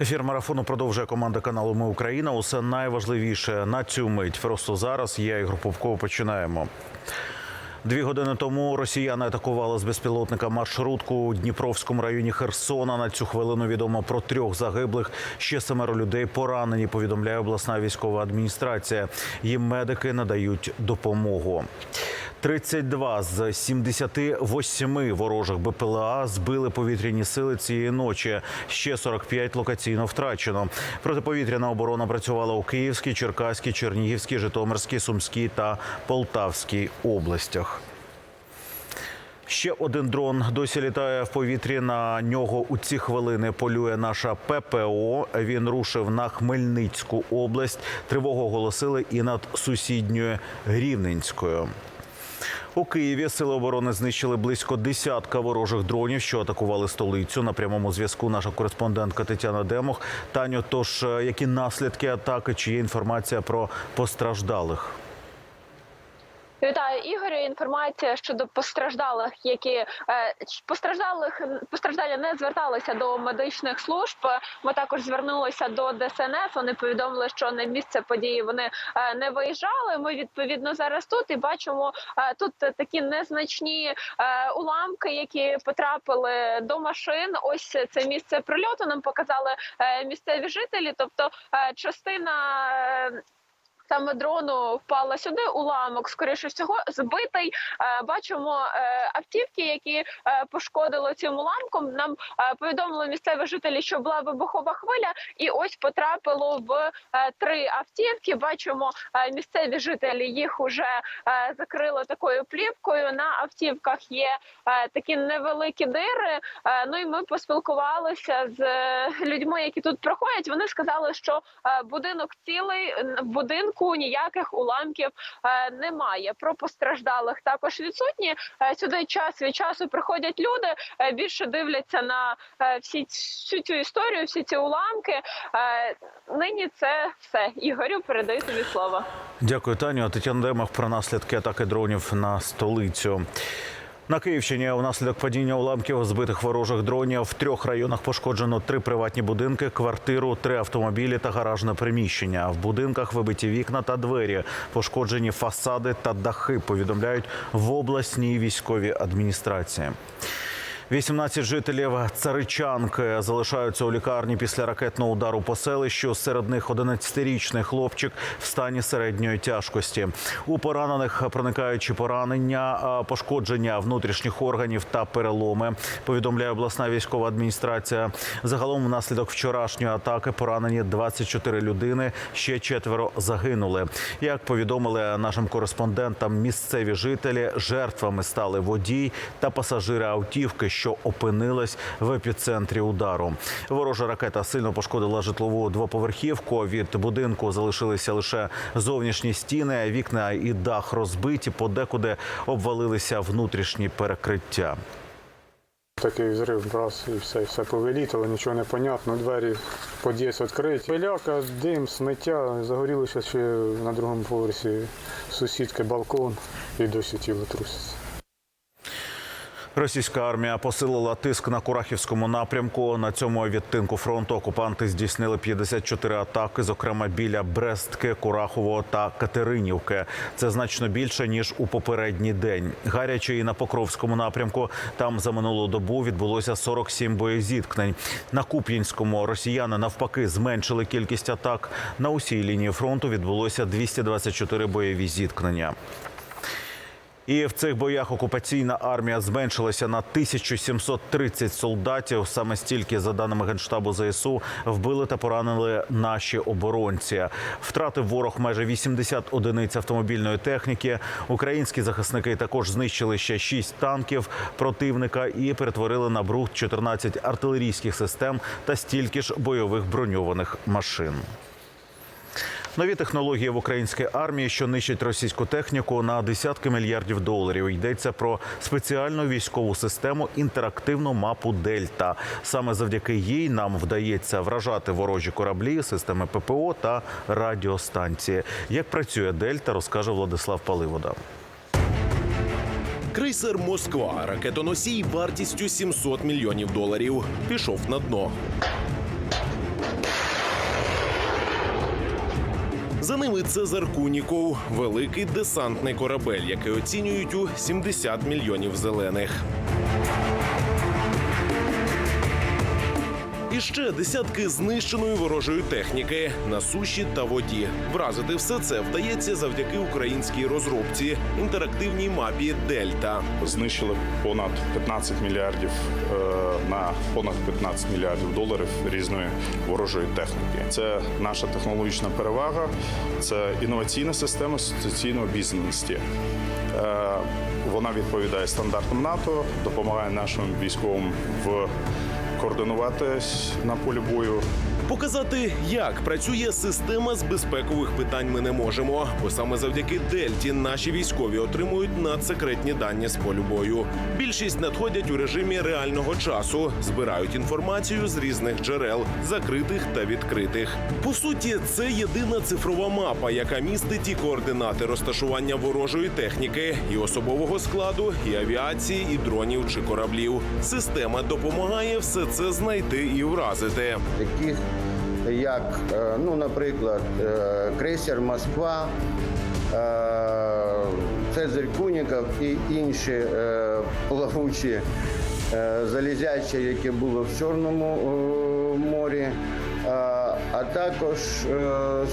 Ефір марафону продовжує команда каналу Ми Україна. Усе найважливіше на цю мить. Просто зараз я Ігор Попков починаємо. Дві години тому росіяни атакували з безпілотника маршрутку у Дніпровському районі Херсона. На цю хвилину відомо про трьох загиблих. Ще семеро людей поранені. Повідомляє обласна військова адміністрація. Їм медики надають допомогу. 32 з 78 ворожих БПЛА збили повітряні сили цієї ночі. Ще 45 локаційно втрачено. Протиповітряна оборона працювала у Київській, Черкаській, Чернігівській, Житомирській, Сумській та Полтавській областях. Ще один дрон досі літає в повітрі. На нього у ці хвилини полює наша ППО. Він рушив на Хмельницьку область. Тривогу оголосили і над сусідньою Рівненською. У Києві сили оборони знищили близько десятка ворожих дронів, що атакували столицю. На прямому зв'язку наша кореспондентка Тетяна Демох. Таню, тож е, які наслідки атаки? Чи є інформація про постраждалих? Вітаю Ігорю. Інформація щодо постраждалих, які е, постраждалих постраждалі не зверталися до медичних служб. Ми також звернулися до ДСНФ. Вони повідомили, що на місце події вони е, не виїжджали. Ми відповідно зараз тут і бачимо е, тут такі незначні уламки, які потрапили до машин. Ось це місце прильоту. Нам показали місцеві жителі. Тобто частина. Саме дрону впала сюди. Уламок, скоріше всього, збитий. Е, Бачимо е, автівки, які е, пошкодило цим уламком. Нам повідомили місцеві жителі, що була вибухова хвиля, і ось потрапило в три автівки. Бачимо місцеві жителі їх уже закрили такою плівкою. На автівках є такі невеликі дири. Ну і ми поспілкувалися з людьми, які тут проходять. Вони сказали, що будинок цілий в будинку ніяких уламків е, немає. Про постраждалих також відсутні. Е, Сюди час від часу приходять люди, е, більше дивляться на всі всю цю історію, всі ці уламки. Нині це все. Ігорю, передаю тобі слово. Дякую, Таню. Тетяна Демах про наслідки атаки дронів на столицю. На Київщині внаслідок падіння уламків збитих ворожих дронів в трьох районах пошкоджено три приватні будинки, квартиру, три автомобілі та гаражне приміщення. В будинках вибиті вікна та двері, пошкоджені фасади та дахи. Повідомляють в обласній військовій адміністрації. 18 жителів Царичанки залишаються у лікарні після ракетного удару по селищу. Серед них 11-річний хлопчик в стані середньої тяжкості. У поранених проникаючі поранення, пошкодження внутрішніх органів та переломи. Повідомляє обласна військова адміністрація. Загалом, внаслідок вчорашньої атаки поранені 24 людини. Ще четверо загинули. Як повідомили нашим кореспондентам, місцеві жителі жертвами стали водій та пасажири автівки, що опинились в епіцентрі удару. Ворожа ракета сильно пошкодила житлову двоповерхівку. Від будинку залишилися лише зовнішні стіни, вікна і дах розбиті. Подекуди обвалилися внутрішні перекриття. Такий взрив, раз і все, все повилітало, нічого не понятно. Двері під'їзд відкриті. Пиляка, дим, сміття. Загорілося ще на другому поверсі сусідки балкон і досі тіло труситься. Російська армія посилила тиск на Курахівському напрямку. На цьому відтинку фронту окупанти здійснили 54 атаки, зокрема біля Брестки, Курахового та Катеринівки. Це значно більше ніж у попередній день. Гаряче і на Покровському напрямку. Там за минулу добу відбулося 47 боєзіткнень. На Куп'янському росіяни навпаки зменшили кількість атак. На усій лінії фронту відбулося 224 бойові зіткнення. І в цих боях окупаційна армія зменшилася на 1730 солдатів. Саме стільки, за даними генштабу ЗСУ, вбили та поранили наші оборонці. Втратив ворог майже 80 одиниць автомобільної техніки. Українські захисники також знищили ще 6 танків противника і перетворили на брухт 14 артилерійських систем та стільки ж бойових броньованих машин. Нові технології в українській армії, що нищать російську техніку на десятки мільярдів доларів. Йдеться про спеціальну військову систему інтерактивну мапу Дельта. Саме завдяки їй нам вдається вражати ворожі кораблі, системи ППО та радіостанції. Як працює Дельта, розкаже Владислав Паливода. Крейсер Москва, ракетоносій вартістю 700 мільйонів доларів, пішов на дно. За ними Цезар Куніков, великий десантний корабель, який оцінюють у 70 мільйонів зелених. І ще десятки знищеної ворожої техніки на суші та воді. Вразити все це вдається завдяки українській розробці інтерактивній мапі Дельта. знищили понад 15 мільярдів е, на понад 15 мільярдів доларів різної ворожої техніки. Це наша технологічна перевага, це інноваційна система соціального бізнесу. Е, Вона відповідає стандартам НАТО, допомагає нашим військовим в координуватись на полі бою, Показати, як працює система з безпекових питань, ми не можемо, бо саме завдяки Дельті наші військові отримують надсекретні дані з полю бою. Більшість надходять у режимі реального часу, збирають інформацію з різних джерел, закритих та відкритих. По суті, це єдина цифрова мапа, яка містить і координати розташування ворожої техніки, і особового складу, і авіації, і дронів чи кораблів. Система допомагає все це знайти і вразити. таких як, е, ну, наприклад, е, крейсер Москва, е, Цезарь Куніков і інші плавучі залізячі, які були в Чорному морі. А також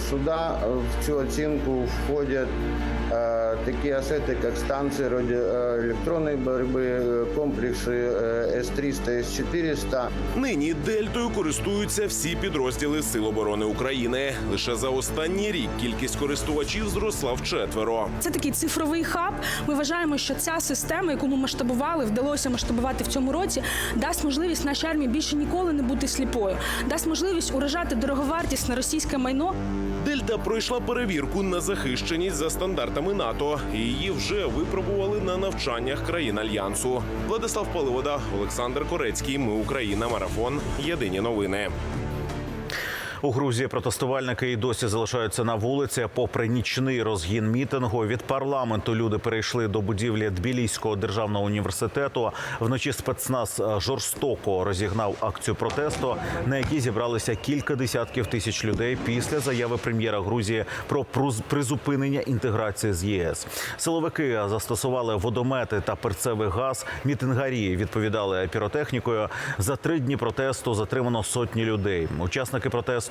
суда в цю оцінку входять е, такі асети, як станції радіоелектронної боротьби, е, комплекси е, С-300, С-400. Нині дельтою користуються всі підрозділи Сил оборони України. Лише за останній рік кількість користувачів зросла вчетверо. Це такий цифровий хаб. Ми вважаємо, що ця система, яку ми масштабували, вдалося масштабувати в цьому році, дасть можливість нашій армії більше ніколи не бути сліпою, дасть можливість уражати дороговартісне російське майно. Дельта пройшла перевірку на захищеність за стандартами НАТО. Її вже випробували на навчаннях країн альянсу. Владислав Паливода, Олександр Корецький. Ми Україна. Марафон. Єдині новини. У Грузії протестувальники і досі залишаються на вулиці. Попри нічний розгін мітингу від парламенту люди перейшли до будівлі Тбіліського державного університету. Вночі спецназ е, жорстоко розігнав акцію протесту, на якій зібралися кілька десятків тисяч людей після заяви прем'єра Грузії про призупинення інтеграції з ЄС. Силовики застосували водомети та перцевий газ. Мітингарі відповідали піротехнікою. За три дні протесту затримано сотні людей. Учасники протесту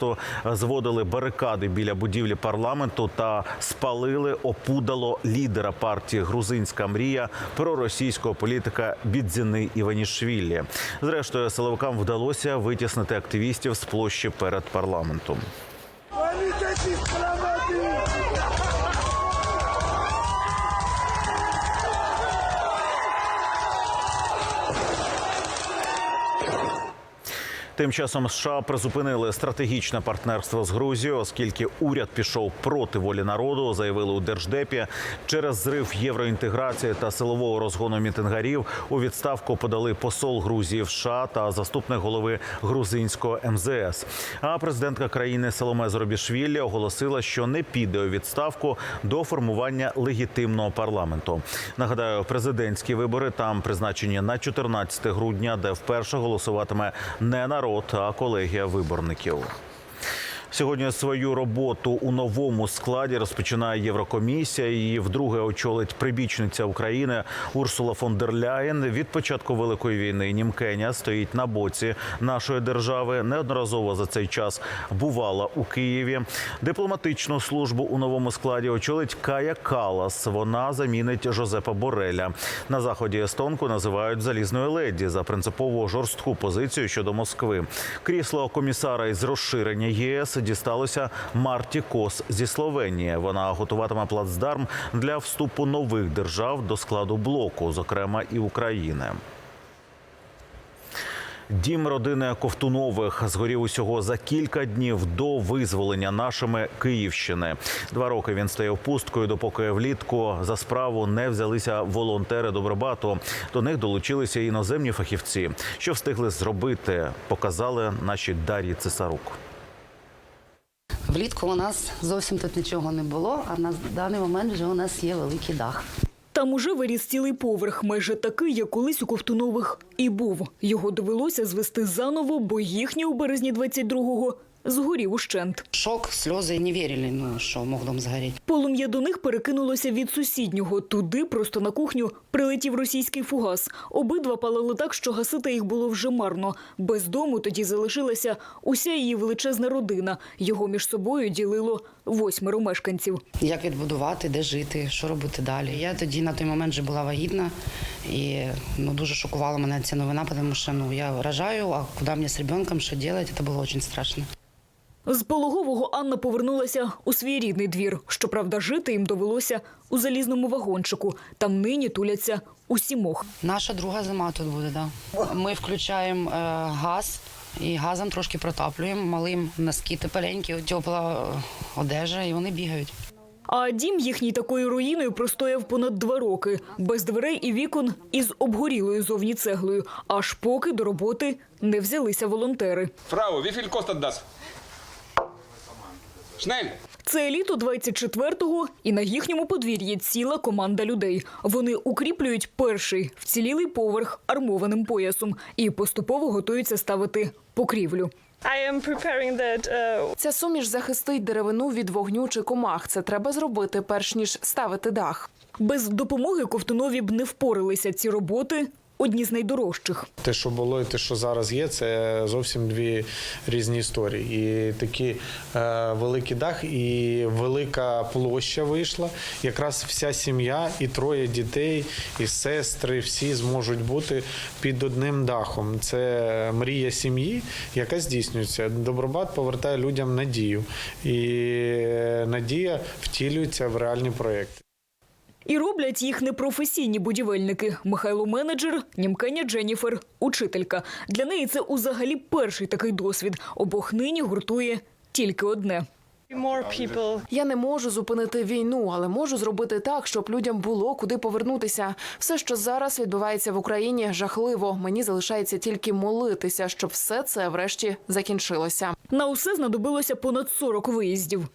зводили барикади біля будівлі парламенту та спалили опудало лідера партії Грузинська мрія проросійського політика Бідзіни Іванішвілі. Зрештою, силовикам вдалося витіснити активістів з площі перед парламентом. Тим часом США призупинили стратегічне партнерство з Грузією, оскільки уряд пішов проти волі народу, заявили у держдепі. Через зрив євроінтеграції та силового розгону мітингарів у відставку подали посол Грузії в США та заступник голови грузинського МЗС. А президентка країни Соломе Зробішвілі оголосила, що не піде у відставку до формування легітимного парламенту. Нагадаю, президентські вибори там призначені на 14 грудня, де вперше голосуватиме не народ, а колегія виборників. Сьогодні свою роботу у новому складі розпочинає Єврокомісія. Її вдруге очолить прибічниця України Урсула фон дер Ляєн. Від початку великої війни Німкеня стоїть на боці нашої держави. Неодноразово за цей час бувала у Києві. Дипломатичну службу у новому складі очолить Кая Калас. Вона замінить Жозепа Бореля. На заході естонку називають залізною леді за принципово жорстку позицію щодо Москви. Крісло комісара із розширення ЄС дісталося Марті Кос зі Словенії. Вона готуватиме плацдарм для вступу нових держав до складу блоку, зокрема і України. Дім родини Ковтунових згорів усього за кілька днів до визволення нашими Київщини. Два роки він стояв пусткою, допоки влітку за справу не взялися волонтери Добробату. До них долучилися іноземні фахівці. Що встигли зробити, показали наші Дар'ї Цесарук. Влітку у нас зовсім тут нічого не було, а на даний момент вже у нас є великий дах. Там уже виріс цілий поверх, майже такий, як колись у Ковтунових і був. Його довелося звести заново, бо їхні у березні 22-го згорів ущент. Шок, сльози не вірили, ну, що мог дом згоріти. Полум'я до них перекинулося від сусіднього. Туди, просто на кухню, прилетів російський фугас. Обидва палили так, що гасити їх було вже марно. Без дому тоді залишилася уся її величезна родина. Його між собою ділило восьмеро мешканців. Як відбудувати, де жити, що робити далі. Я тоді на той момент вже була вагітна і ну, дуже шокувала мене ця новина, тому що ну, я рожаю, а куди мені з ребенком, що робити, це було дуже страшно. З пологового Анна повернулася у свій рідний двір. Щоправда, жити їм довелося у залізному вагончику. Там нині туляться у сімох. Наша друга зима тут буде, да. Ми включаємо е, газ і газом трошки протаплюємо, малим носки тепленькі, тепла е, одежа, і вони бігають. А дім їхній такою руїною простояв понад два роки, без дверей і вікон із обгорілою зовні цеглою, аж поки до роботи не взялися волонтери. Фрау, wie viel kostet Schnell! Це літо 24-го, і на їхньому подвір'ї ціла команда людей. Вони укріплюють перший вцілілий поверх армованим поясом і поступово готуються ставити покрівлю. Ця суміш захистить деревину від вогню чи комах. Це треба зробити, перш ніж ставити дах. Без допомоги ковтунові б не впоралися. Ці роботи одні з найдорожчих. Те, що було, і те, що зараз є, це зовсім дві різні історії. І такий е, великий дах, і велика площа вийшла. Якраз вся сім'я, і троє дітей, і сестри, всі зможуть бути під одним дахом. Це мрія сім'ї, яка здійснюється. Добробат повертає людям надію, і е, надія втілюється в реальні проекти. І роблять їх непрофесійні будівельники. Михайло менеджер, Німкеня Дженніфер учителька. Для неї це узагалі перший такий досвід. Обох нині гуртує тільки одне. Я не можу зупинити війну, але можу зробити так, щоб людям було куди повернутися. Все, що зараз відбувається в Україні, жахливо. Мені залишається тільки молитися, щоб все це врешті закінчилося. На усе знадобилося понад 40 виїздів.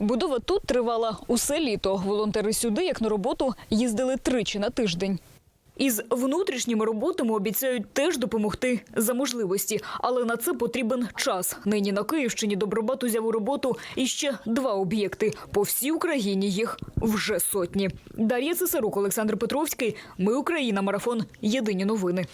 Будова тут тривала усе літо. Волонтери сюди, як на роботу, їздили тричі на тиждень. Із внутрішніми роботами обіцяють теж допомогти за можливості, але на це потрібен час. Нині на Київщині Добробат узяв у роботу іще два об'єкти. По всій Україні їх вже сотні. Дар'я Цесарук, Олександр Петровський. Ми Україна. Марафон. Єдині новини.